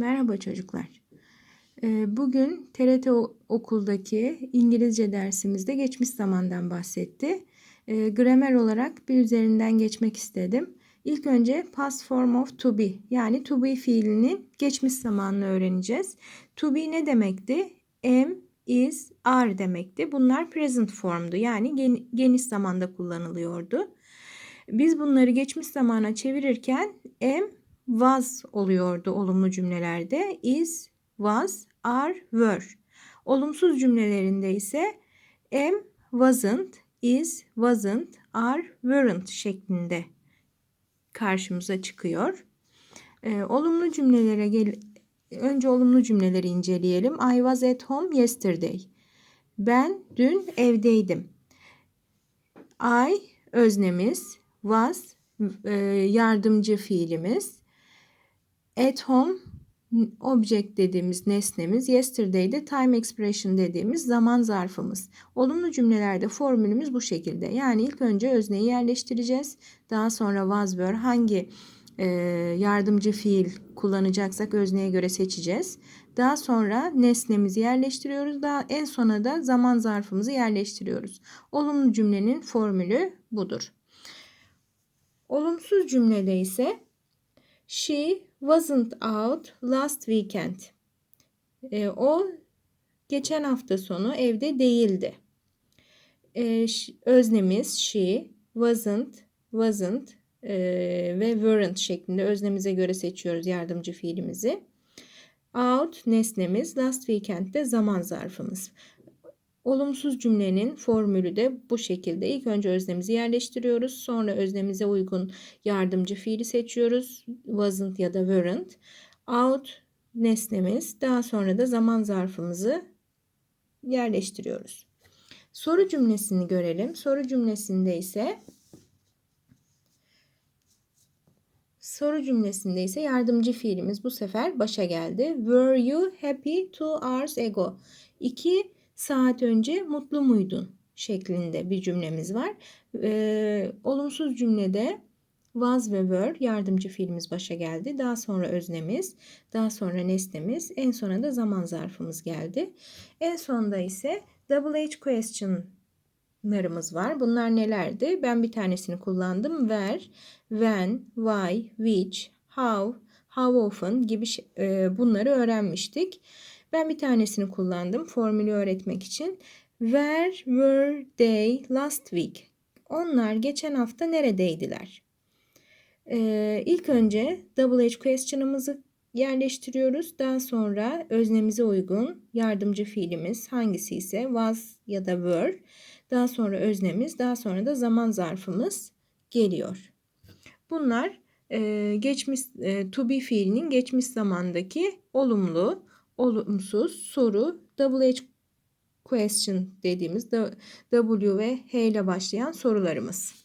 Merhaba çocuklar. Ee, Bugün TRT okuldaki İngilizce dersimizde geçmiş zamandan bahsetti. Ee, Gramer olarak bir üzerinden geçmek istedim. İlk önce past form of to be yani to be fiilinin geçmiş zamanını öğreneceğiz. To be ne demekti? Am, is, are demekti. Bunlar present formdu yani gen- geniş zamanda kullanılıyordu. Biz bunları geçmiş zamana çevirirken am was oluyordu olumlu cümlelerde. Is, was, are, were. Olumsuz cümlelerinde ise am, wasn't, is, wasn't, are, weren't şeklinde karşımıza çıkıyor. Ee, olumlu cümlelere gel önce olumlu cümleleri inceleyelim. I was at home yesterday. Ben dün evdeydim. I öznemiz, was e, yardımcı fiilimiz. At home object dediğimiz nesnemiz. Yesterday de time expression dediğimiz zaman zarfımız. Olumlu cümlelerde formülümüz bu şekilde. Yani ilk önce özneyi yerleştireceğiz. Daha sonra was were hangi e, yardımcı fiil kullanacaksak özneye göre seçeceğiz. Daha sonra nesnemizi yerleştiriyoruz. Daha en sona da zaman zarfımızı yerleştiriyoruz. Olumlu cümlenin formülü budur. Olumsuz cümlede ise she wasn't out last weekend. E, o geçen hafta sonu evde değildi. E, öznemiz she, wasn't, wasn't e, ve weren't şeklinde öznemize göre seçiyoruz yardımcı fiilimizi. Out nesnemiz, last weekend de zaman zarfımız. Olumsuz cümlenin formülü de bu şekilde. İlk önce öznemizi yerleştiriyoruz. Sonra öznemize uygun yardımcı fiili seçiyoruz. Wasn't ya da weren't. Out nesnemiz. Daha sonra da zaman zarfımızı yerleştiriyoruz. Soru cümlesini görelim. Soru cümlesinde ise Soru cümlesinde ise yardımcı fiilimiz bu sefer başa geldi. Were you happy two hours ago? İki saat önce mutlu muydun? şeklinde bir cümlemiz var. Ee, olumsuz cümlede was ve were yardımcı fiilimiz başa geldi. Daha sonra öznemiz, daha sonra nesnemiz, en sona da zaman zarfımız geldi. En sonda ise double H question'larımız var. Bunlar nelerdi? Ben bir tanesini kullandım. Where, when, why, which, how, how often gibi e, bunları öğrenmiştik. Ben bir tanesini kullandım formülü öğretmek için. Where were they last week? Onlar geçen hafta neredeydiler? Ee, ilk önce double H question'ımızı yerleştiriyoruz. Daha sonra öznemize uygun yardımcı fiilimiz hangisi ise was ya da were. Daha sonra öznemiz, daha sonra da zaman zarfımız geliyor. Bunlar e, geçmiş e, to be fiilinin geçmiş zamandaki olumlu, olumsuz soru double question dediğimiz W ve H ile başlayan sorularımız.